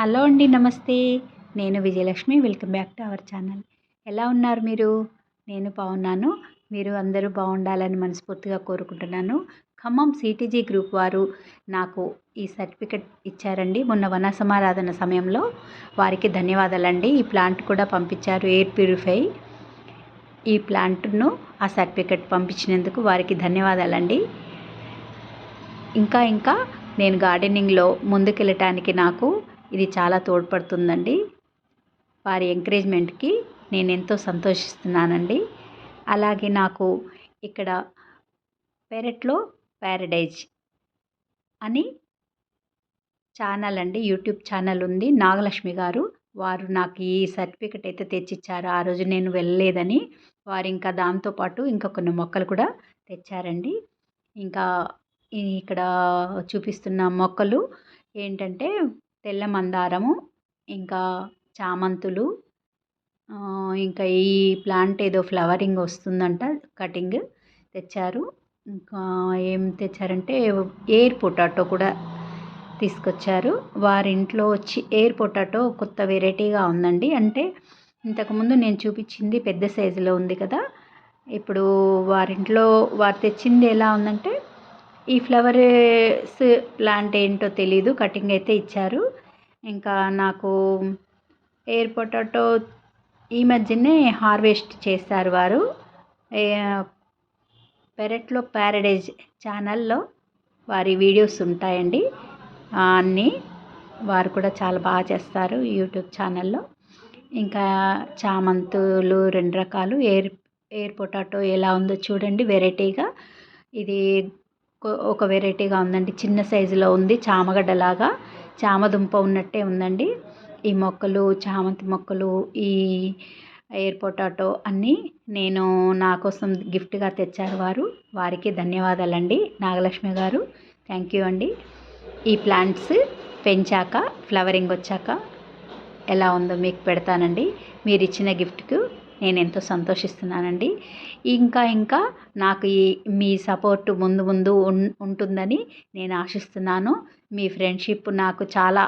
Hello అండి నమస్తే. నేను Vijayalakshmi welcome back to our channel. ఎలా ఉన్నారు మీరు? నేను బాగున్నాను. మీరు అందరూ బాగుండాలని మనస్ఫూర్తిగా కోరుకుంటున్నాను. ఖమ్మం సిటీజీ గ్రూప్ వారు నాకు ఈ సర్టిఫికెట్ ఇచ్చారండి. మొన్న వన సమారాధన సమయంలో వారికి ధన్యవాదాలండి. ఈ ప్లాంట్ కూడా పంపించారు ఎయిర్ ప్యూరిఫై. ఈ ప్లాంట్ను ఆ సర్టిఫికెట్ పంపించినందుకు వారికి ధన్యవాదాలండి. ఇంకా ఇంకా నేను గార్డెనింగ్లో ముందుకెళ్ళటానికి నాకు ఇది చాలా తోడ్పడుతుందండి. వారి ఎంకరేజ్మెంట్కి నేను ఎంతో సంతోషిస్తున్నానండి. అలాగే నాకు ఇక్కడ పెరట్లో ప్యారడైజ్ అని ఛానల్ అండి యూట్యూబ్ ఛానల్ ఉంది. నాగలక్ష్మి గారు వారు నాకు ఈ సర్టిఫికెట్ అయితే తెచ్చిచ్చారు. ఆ రోజు నేను వెళ్ళలేదని వారు ఇంకా దాంతోపాటు ఇంకా కొన్ని మొక్కలు కూడా తెచ్చారండి. ఇంకా ఇక్కడ చూపిస్తున్న మొక్కలు ఏంటంటే తెల్ల మందారము ఇంకా చామంతులు ఇంకా ఈ ప్లాంట్ ఏదో ఫ్లవరింగ్ వస్తుందంట కటింగ్ తెచ్చారు. ఇంకా ఏం తెచ్చారంటే ఎయిర్ పొటాటో కూడా తీసుకొచ్చారు. వారింట్లో వచ్చి ఎయిర్ పొటాటో కొత్త వెరైటీగా ఉందండి. అంటే ఇంతకుముందు నేను చూపించింది పెద్ద సైజులో ఉంది కదా. ఇప్పుడు వారింట్లో వారు తెచ్చింది ఎలా ఉందంటే ఈ ఫ్లవర్స్ ప్లాంట్ ఏంటో తెలీదు కటింగ్ అయితే ఇచ్చారు. ఇంకా నాకు ఎయిర్ పొటాటో ఈ మధ్యనే హార్వెస్ట్ చేస్తారు వారు. పెరట్లో ప్యారడైజ్ ఛానల్లో వారి వీడియోస్ ఉంటాయండి. అన్నీ వారు కూడా చాలా బాగా చేస్తారు యూట్యూబ్ ఛానల్లో. ఇంకా చామంతులు రెండు రకాలు ఎయిర్ ఎయిర్ పొటాటో ఎలా ఉందో చూడండి వెరైటీగా. ఇది ఒక వెరైటీగా ఉందండి. చిన్న సైజులో ఉంది. చామగడ్డలాగా. చామదుంప ఉన్నట్టే ఉందండి. ఈ మొక్కలు చామంతి మొక్కలు ఈ ఎయిర్ పొటాటో అన్నీ నేను నా కోసం గిఫ్ట్గా తెచ్చారు వారు. వారికి ధన్యవాదాలండి. నాగలక్ష్మి గారు థ్యాంక్ యూ అండి. ఈ ప్లాంట్స్ పెంచాక ఫ్లవరింగ్ వచ్చాక ఎలా ఉందో మీకు పెడతానండి. మీరు ఇచ్చిన గిఫ్ట్కు నేను ఎంతో సంతోషిస్తున్నానండి. ఇంకా ఇంకా నాకు ఈ మీ సపోర్ట్ ముందు ముందు ఉంటుందని నేను ఆశిస్తున్నాను. మీ ఫ్రెండ్షిప్ నాకు చాలా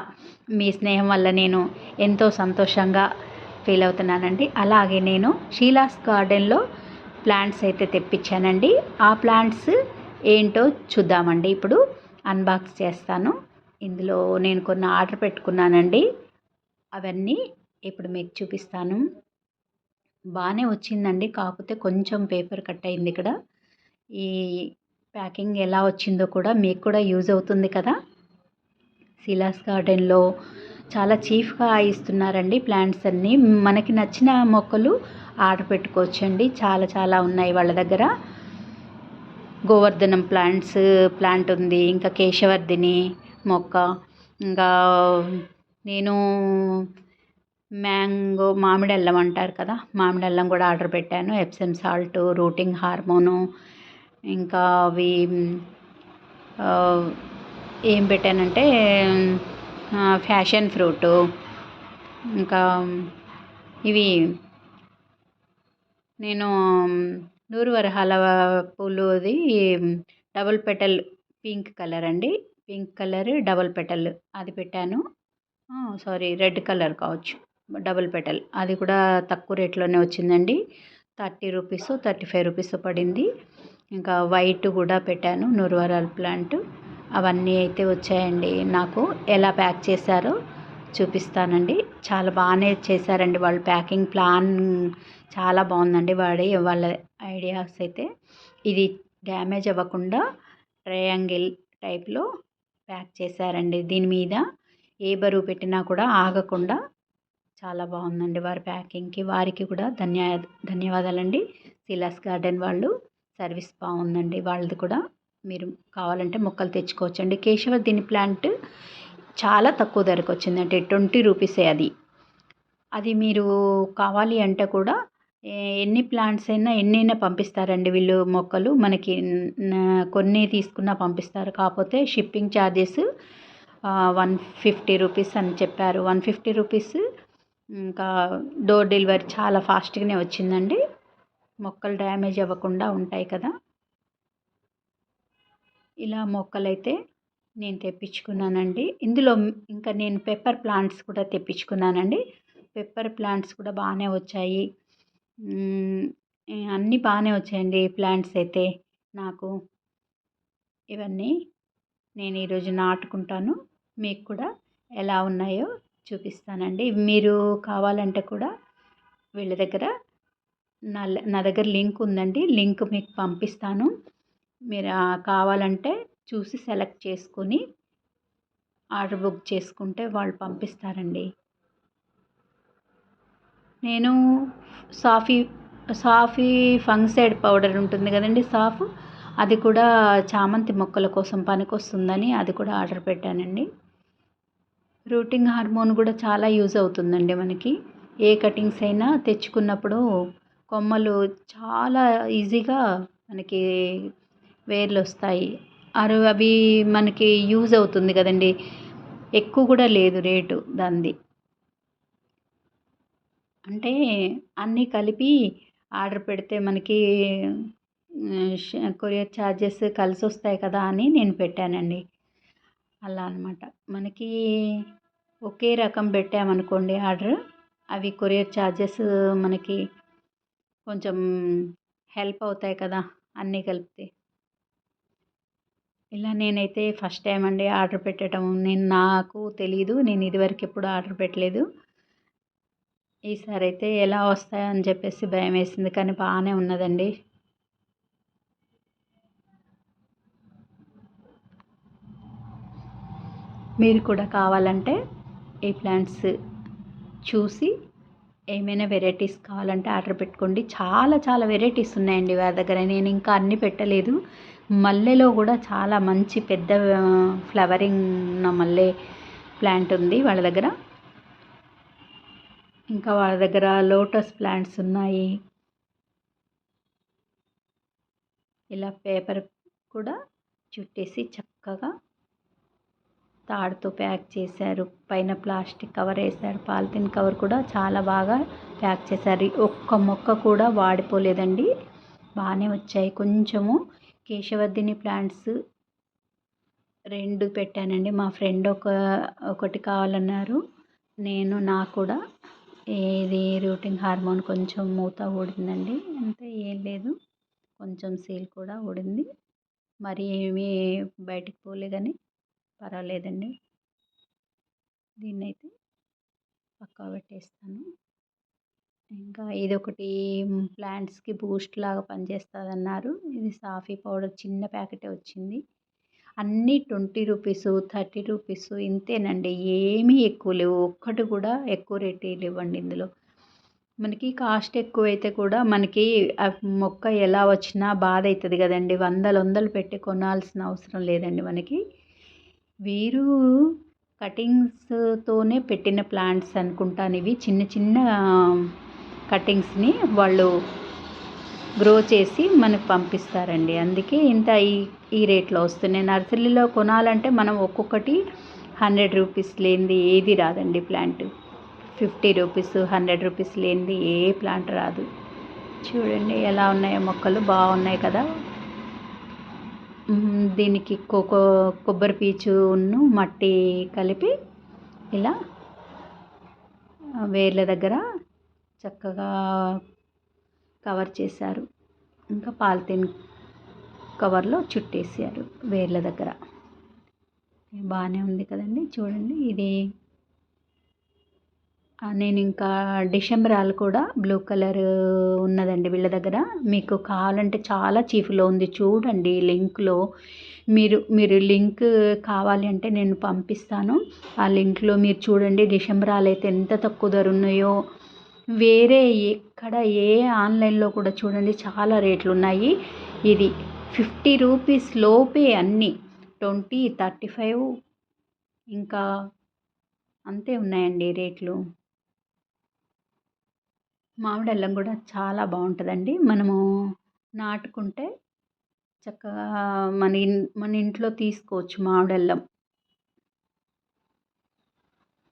మీ స్నేహం వల్ల నేను ఎంతో సంతోషంగా ఫీల్ అవుతున్నానండి. అలాగే నేను షీలాస్ గార్డెన్లో ప్లాంట్స్ అయితే తెప్పించానండి. ఆ ప్లాంట్స్ ఏంటో చూద్దామండి. ఇప్పుడు అన్బాక్స్ చేస్తాను. ఇందులో నేను కొన్ని ఆర్డర్ పెట్టుకున్నానండి. అవన్నీ ఇప్పుడు మీకు చూపిస్తాను. బాగానే వచ్చిందండి. కాకపోతే కొంచెం పేపర్ కట్ అయింది ఇక్కడ. ఈ ప్యాకింగ్ ఎలా వచ్చిందో కూడా మీకు కూడా యూజ్ అవుతుంది కదా. సిలాస్ గార్డెన్లో చాలా చీఫ్గా ఇస్తున్నారండి ప్లాంట్స్ అన్నీ. మనకి నచ్చిన మొక్కలు ఆర్డర్ పెట్టుకోవచ్చండి. చాలా చాలా ఉన్నాయి వాళ్ళ దగ్గర. గోవర్ధనం ప్లాంట్స్ ప్లాంట్ ఉంది. ఇంకా కేశవర్ధిని మొక్క. ఇంకా నేను మ్యాంగో మామిడి అల్లం అంటారు కదా మామిడి అల్లం కూడా ఆర్డర్ పెట్టాను. ఎప్సమ్ సాల్ట్ రూటింగ్ హార్మోను ఇంకా అవి ఏం పెట్టానంటే ఫ్యాషన్ ఫ్రూటు ఇంకా ఇవి నేను నూరు వరహాల పూలుది డబుల్ పెటల్ పింక్ కలర్ అండి. పింక్ కలర్ డబుల్ పెటల్ అది పెట్టాను. సారీ రెడ్ కలర్ కావచ్చు. డబుల్ పెటల్ అది కూడా తక్కువ రేట్లోనే వచ్చిందండి. Thirty rupees thirty five rupees పడింది. ఇంకా వైట్ కూడా పెట్టాను నూరువరాల ప్లాంట్. అవన్నీ అయితే వచ్చాయండి. నాకు ఎలా ప్యాక్ చేశారో చూపిస్తానండి. చాలా బాగానే చేశారండి వాళ్ళు ప్యాకింగ్ ప్లాన్. చాలా బాగుందండి వాడి వాళ్ళ ఐడియాస్ అయితే. ఇది డ్యామేజ్ అవ్వకుండా ట్రయాంగిల్ టైప్లో ప్యాక్ చేశారండి. దీని మీద ఏ బరువు పెట్టినా కూడా ఆగకుండా చాలా బాగుందండి వారి ప్యాకింగ్కి. వారికి కూడా ధన్యా ధన్యవాదాలండి. సిలాస్ గార్డెన్ వాళ్ళు సర్వీస్ బాగుందండి. వాళ్ళది కూడా మీరు కావాలంటే మొక్కలు తెచ్చుకోవచ్చండి. కేశవర్ధిని ప్లాంట్ చాలా తక్కువ ధరకు వచ్చిందంటే ట్వంటీ రూపీసే అది. అది మీరు కావాలి అంటే కూడా ఎన్ని ప్లాంట్స్ అయినా ఎన్నైనా పంపిస్తారండి వీళ్ళు మొక్కలు. మనకి కొన్ని తీసుకున్నా పంపిస్తారు. కాకపోతే shipping charges one fifty rupees అని చెప్పారు. వన్ ఫిఫ్టీ రూపీస్ ఇంకా డోర్ డెలివరీ చాలా ఫాస్ట్గానే వచ్చిందండి. మొక్కలు డ్యామేజ్ అవ్వకుండా ఉంటాయి కదా. ఇలా మొక్కలైతే నేను తెప్పించుకున్నానండి. ఇందులో ఇంకా నేను పెప్పర్ ప్లాంట్స్ కూడా తెప్పించుకున్నానండి. పెప్పర్ ప్లాంట్స్ కూడా బాగానే వచ్చాయి. అన్నీ బాగానే వచ్చాయండి ప్లాంట్స్ అయితే నాకు. ఇవన్నీ నేను ఈరోజు నాటుకుంటాను. మీకు కూడా ఎలా ఉన్నాయో చూపిస్తానండి. మీరు కావాలంటే కూడా వీళ్ళ దగ్గర నా నా దగ్గర లింక్ ఉందండి. లింక్ మీకు పంపిస్తాను. మీరు కావాలంటే చూసి సెలెక్ట్ చేసుకొని ఆర్డర్ బుక్ చేసుకుంటే వాళ్ళు పంపిస్తారండి. నేను సాఫీ సాఫీ ఫంగ్సైడ్ పౌడర్ ఉంటుంది కదండి సాఫ్ అది కూడా చామంతి మొక్కల కోసం పనికొస్తుందని అది కూడా ఆర్డర్ పెట్టానండి. రూటింగ్ హార్మోన్ కూడా చాలా యూజ్ అవుతుందండి మనకి. ఏ కటింగ్స్ అయినా తెచ్చుకున్నప్పుడు కొమ్మలు చాలా ఈజీగా మనకి వేర్లు వస్తాయి. అరు అవి మనకి యూజ్ అవుతుంది కదండి. ఎక్కువ కూడా లేదు రేటు దానిది. అంటే అన్నీ కలిపి ఆర్డర్ పెడితే మనకి కొరియర్ ఛార్జెస్ కలిసి వస్తాయి కదా అని నేను పెట్టానండి. అలా అనమాట మనకి ఒకే రకం పెట్టామనుకోండి ఆర్డర్ అవి కొరియర్ ఛార్జెస్ మనకి కొంచెం హెల్ప్ అవుతాయి కదా అన్నీ కలిపితే. ఇలా నేనైతే ఫస్ట్ టైం అండి ఆర్డర్ పెట్టడం నేను నాకు తెలీదు నేను ఇదివరకు ఎప్పుడు ఆర్డర్ పెట్టలేదు. ఈసారి అయితే ఎలా వస్తాయో అని చెప్పేసి భయం వేసింది కానీ బాగానే ఉన్నదండి. మీరు కూడా కావాలంటే ఈ ప్లాంట్స్ చూసి ఏమైనా వెరైటీస్ కావాలంటే ఆర్డర్ పెట్టుకోండి. చాలా చాలా వెరైటీస్ ఉన్నాయండి వారి దగ్గర. నేను ఇంకా అన్నీ పెట్టలేదు. మల్లెలో కూడా చాలా మంచి పెద్ద ఫ్లవరింగ్ ఉన్న మల్లె ప్లాంట్ ఉంది వాళ్ళ దగ్గర. ఇంకా వాళ్ళ దగ్గర లోటస్ ప్లాంట్స్ ఉన్నాయి. ఇలా పేపర్ కూడా చుట్టేసి చక్కగా తాడుతో ప్యాక్ చేశారు. పైన ప్లాస్టిక్ కవర్ వేశారు. పాలిథిన్ కవర్ కూడా చాలా బాగా ప్యాక్ చేశారు. ఒక్క మొక్క కూడా వాడిపోలేదండి. బాగానే వచ్చాయి. కొంచెము కేశవర్ధిని ప్లాంట్స్ రెండు పెట్టానండి. మా ఫ్రెండ్ ఒక ఒకటి కావాలన్నారు. నేను నాకు కూడా. ఇది రూటింగ్ హార్మోన్ కొంచెం మూత ఊడిందండి. అంతే ఏం లేదు. కొంచెం సీల్ కూడా ఊడింది. మరి ఏమీ బయటికి కానీ పర్వాలేదండి. దీన్నైతే పక్కా పెట్టేస్తాను. ఇంకా ఇదొకటి ప్లాంట్స్కి బూస్ట్ లాగా పనిచేస్తుంది అన్నారు ఇది సాఫీ పౌడర్ చిన్న ప్యాకెటే వచ్చింది. అన్నీ ట్వంటీ రూపీస్ థర్టీ రూపీస్ ఇంతేనండి. ఏమీ ఎక్కువ లేవు. ఒక్కటి కూడా ఎక్కువ రేట్ లేవండి ఇందులో. మనకి కాస్ట్ ఎక్కువైతే కూడా మనకి మొక్క ఎలా వచ్చినా బాధ అవుతుంది కదండి. వందలు వందలు పెట్టి కొనాల్సిన అవసరం లేదండి మనకి. వీరు కటింగ్స్తోనే పెట్టిన ప్లాంట్స్ అనుకుంటాను ఇవి. చిన్న చిన్న కటింగ్స్ని వాళ్ళు గ్రో చేసి మనకు పంపిస్తారండి. అందుకే ఇంత ఈ ఈ రేట్లో వస్తున్నాయి. నర్సరీలో కొనాలంటే మనం ఒక్కొక్కటి హండ్రెడ్ రూపీస్ లేనిది ఏది రాదండి plant. Fifty rupees hundred rupees లేనిది ఏ ప్లాంట్ రాదు. చూడండి ఎలా ఉన్నాయో మొక్కలు. బాగున్నాయి కదా. దీనికి కోకో కొబ్బరి పీచును మట్టి కలిపి ఇలా వేర్ల దగ్గర చక్కగా కవర్ చేశారు. ఇంకా పాలిథిన్ కవర్లో చుట్టేసారు వేర్ల దగ్గర. బాగానే ఉంది కదండి. చూడండి ఇది నేను ఇంకా డిసెంబరాలు కూడా బ్లూ కలర్ ఉన్నదండి వీళ్ళ దగ్గర. మీకు కావాలంటే చాలా చీఫ్లో ఉంది. చూడండి లింక్లో మీరు మీరు లింక్ కావాలి అంటే నేను పంపిస్తాను. ఆ లింక్లో మీరు చూడండి డిసెంబరాలు అయితే ఎంత తక్కువ ధర ఉన్నాయో. వేరే ఎక్కడ ఏ ఆన్లైన్లో కూడా చూడండి చాలా రేట్లు ఉన్నాయి. ఇది ఫిఫ్టీ రూపీస్ లోపే అన్నీ. ట్వంటీ థర్టీ ఫైవ్ ఇంకా అంతే ఉన్నాయండి రేట్లు. మామిడి అల్లం కూడా చాలా బాగుంటుందండి. మనము నాటుకుంటే చక్కగా మన ఇన్ మన ఇంట్లో తీసుకోవచ్చు మామిడి అల్లం.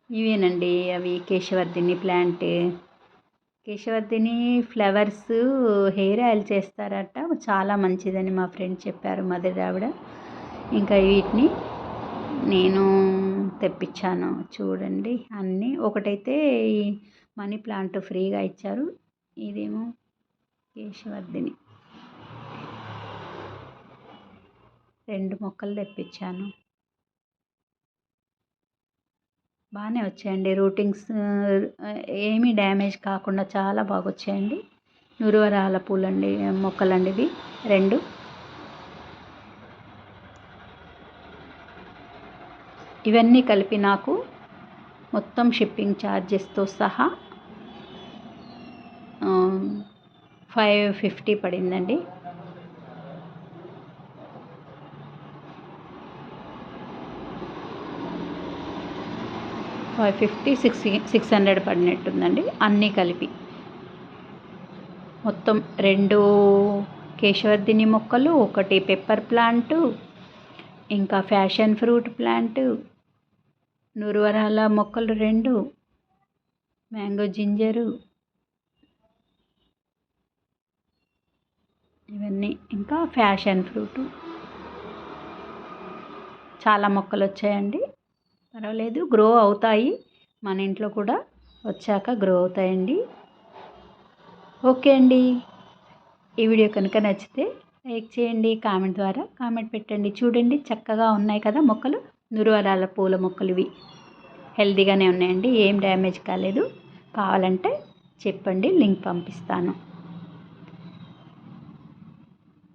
ఇవేనండి అవి Keshavardhini plant. Keshavardhini flowers hair oil చేస్తారట. చాలా మంచిదని మా ఫ్రెండ్ చెప్పారు మదర్ ఆవిడ. ఇంకా వీటిని నేను తెప్పించాను చూడండి అన్నీ. ఒకటైతే మనీ ప్లాంట్ ఫ్రీగా ఇచ్చారు. ఇదేమో కేశవర్ధిని. రెండు మొక్కలు తెప్పించాను. బాగానే వచ్చాయండి రూటింగ్స్. ఏమీ డ్యామేజ్ కాకుండా చాలా బాగా వచ్చాయండి నురువరాల పూలండి మొక్కలండి ఇవి రెండు. ఇవన్నీ కలిపి నాకు మొత్తం షిప్పింగ్ ఛార్జెస్తో సహా ఫైవ్ ఫిఫ్టీ పడిందండి. Five fifty six six hundred పడినట్టుందండి. అన్నీ కలిపి. మొత్తం రెండు కేశవర్ధిని మొక్కలు ఒకటి పెప్పర్ ప్లాంటు ఇంకా ఫ్యాషన్ ఫ్రూట్ ప్లాంటు నూరువరాల మొక్కలు రెండు మ్యాంగో జింజరు ఇవన్నీ. ఇంకా ఫ్యాషన్ ఫ్రూట్. చాలా మొక్కలు వచ్చాయండి. పర్వాలేదు గ్రో అవుతాయి. మన ఇంట్లో కూడా వచ్చాక గ్రో అవుతాయండి. ఓకే అండి. ఈ వీడియో కనుక నచ్చితే లైక్ చేయండి కామెంట్ ద్వారా కామెంట్ పెట్టండి. చూడండి చక్కగా ఉన్నాయి కదా మొక్కలు. నురువరాల పూల మొక్కలు ఇవి. హెల్తీగానే ఉన్నాయండి. ఏం డ్యామేజ్ కాలేదు. కావాలంటే చెప్పండి లింక్ పంపిస్తాను.